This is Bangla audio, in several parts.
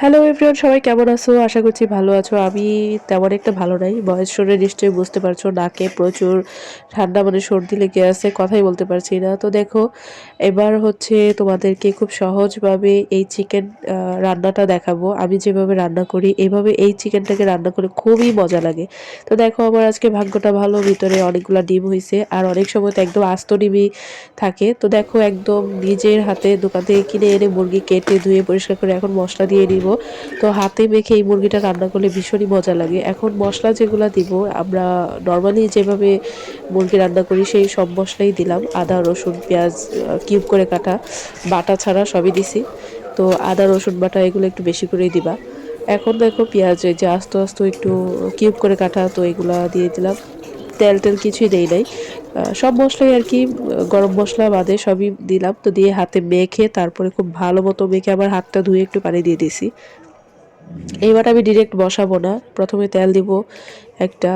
হ্যালো এভরিওয়ান সবাই কেমন আছো? আশা করছি ভালো আছো। আমি তেমন একটা ভালো নাই। বয়স শুনে নিশ্চয়ই বুঝতে পারছ, নাকে প্রচুর ঠান্ডা মানে সর্দি লেগে আছে, কথাই বলতে পারছি না। তো দেখো, এবার হচ্ছে তোমাদেরকে খুব সহজভাবে এই চিকেন রান্নাটা দেখাবো। আমি যেভাবে রান্না করি এইভাবে এই চিকেনটাকে রান্না করে খুবই মজা লাগে। তো দেখো, আমার আজকে ভাগ্যটা ভালো, ভিতরে অনেকগুলো ডিম হয়েছে আর অনেক সময় তো একদম আস্ত ডিমই থাকে। তো দেখো, একদম নিজের হাতে দোকান থেকে কিনে এনে মুরগি কেটে ধুয়ে পরিষ্কার করে এখন মশলা দিয়ে দিব তো হাতে মেখে এই মুরগিটা রান্না করলে ভীষণই মজা লাগে। এখন মশলা যেগুলো দিব, আমরা নর্মালি যেভাবে মুরগি রান্না করি সেই সব মশলাই দিলাম। আদা, রসুন, পেঁয়াজ কিউব করে কাটা। বাটা ছাড়া সবই দিছি। তো আদা, রসুন বাটা এগুলো একটু বেশি করেই দিবা। এখন দেখো পেঁয়াজ যে আস্তে আস্তে একটু কিউব করে কাটা, তো এগুলা দিয়ে দিলাম। তেল টেল কিছুই দেই নাই। সব মশলাই আর কি, গরম মশলা বাদে সবই দিলাম। তো দিয়ে হাতে মেখে তারপরে খুব ভালো মতো মেখে আবার হাতটা ধুয়ে একটু পানি দিয়ে দিছি এইবার আমি ডিরেক্ট বসাবো না। প্রথমে তেল দিব একটা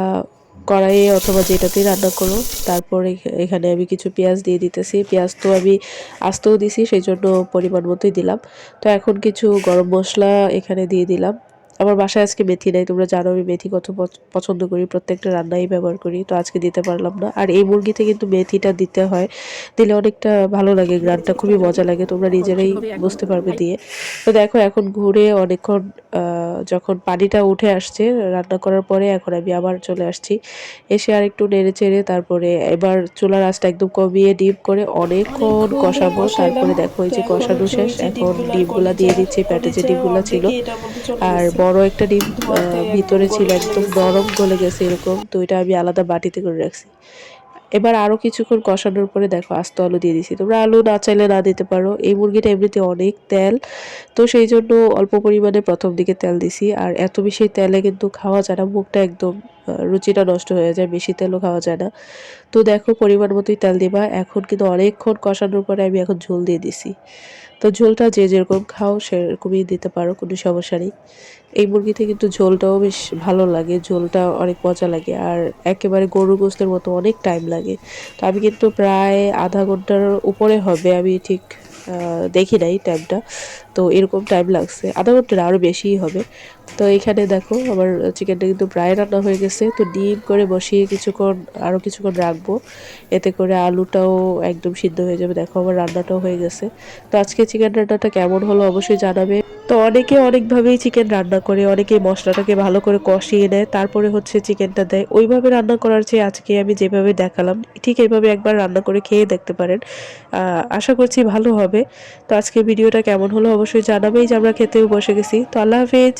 কড়াইয়ে অথবা যেটাতে রান্না করো। তারপরে এখানে আমি কিছু পেঁয়াজ দিয়ে দিতেছি। পেঁয়াজ তো আমি আস্তেও দিছি সেই জন্য পরিমাণ মতোই দিলাম। তো এখন কিছু গরম মশলা এখানে দিয়ে দিলাম। আমার বাসায় আজকে মেথি নাই তোমরা জানো আমি মেথি কত পছন্দ করি প্রত্যেকটা রান্নাই ব্যবহার করি তো আজকে দিতে পারলাম না। আর এই মুরগিতে কিন্তু মেথিটা দিতে হয় দিলে অনেকটা ভালো লাগে গ্রানটা খুবই মজা লাগে তোমরা নিজেরাই বুঝতে পারবে দিয়ে। তো দেখো এখন ঘুরে অনেকক্ষণ যখন পানিটা উঠে আসছে রান্না করার পরে এখন আমি আবার চলে আসছি। এসে আর একটু নেড়ে চেড়ে তারপরে এবার চুলার আঁচটা একদম কমিয়ে ডিপ করে অনেকক্ষণ কষাবো তারপরে দেখো এই যে কষানো শেষ এখন ডিমগুলা দিয়ে দিচ্ছি প্যাটে যে ডিমগুলা ছিল। আর বড় একটা ডিম ভিতরে ছিল একদম গরম গলে গেছে এরকম তো এটা আমি আলাদা বাটিতে করে রাখছি। এবার আরও কিছুক্ষণ কষানোর পরে দেখো আস্ত আলু দিয়ে দিছি। তোমরা আলু না চাইলে না দিতে পারো। এই মুরগিটা এমনিতে অনেক তেল তো সেই জন্য অল্প পরিমাণে প্রথম দিকে তেল দিছি। আর এত বেশি তেলে কিন্তু খাওয়া যায় না মুখটা একদম রুচিটা নষ্ট হয়ে যায়, বেশি তেলও খাওয়া যায় না। তো দেখো, পরিমাণ মতোই তেল দিবা। এখন কিন্তু অনেকক্ষণ কষানোর পরে আমি এখন ঝোল দিয়ে দিছি। তো ঝোলটা যে যেরকম খাও, সেরকমই দিতে পারো, কোনো সমস্যা নেই। এই মুরগিতে কিন্তু ঝোলটাও বেশ ভালো লাগে, ঝোলটা অনেক মজা লাগে, আর একেবারে গরু গোস্তের মতো অনেক টাইম লাগে। তো আমি কিন্তু প্রায় আধা ঘণ্টার উপরে হবে, আমি ঠিক দেখি নাই টাইমটা তো এরকম টাইম লাগছে। আধা ঘণ্টা আরও বেশিই হবে। তো এখানে দেখো, আমার চিকেনটা কিন্তু প্রায় রান্না হয়ে গেছে। তো ডিম করে বসিয়ে কিছুক্ষণ আরও কিছুক্ষণ রাখব। এতে করে আলুটাও একদম সিদ্ধ হয়ে যাবে। দেখো আমার রান্নাটাও হয়ে গেছে। তো আজকে চিকেন রান্নাটা কেমন হলো অবশ্যই জানাবে। তো অনেকে অনেকভাবেই চিকেন রান্না করে অনেকে মশলাটাকে ভালো করে কষিয়ে নেয়, তারপরে হচ্ছে চিকেনটা দেয়। ওইভাবে রান্না করার চেয়ে আজকে আমি যেভাবে দেখালাম, ঠিক এইভাবে একবার রান্না করে খেয়ে দেখতে পারেন। আশা করছি ভালো হবে। তো আজকে ভিডিওটা কেমন হলো অবশ্যই জানাবেই যে আমরা খেতেও বসে গেছি। তো আল্লাহ হাফেজ।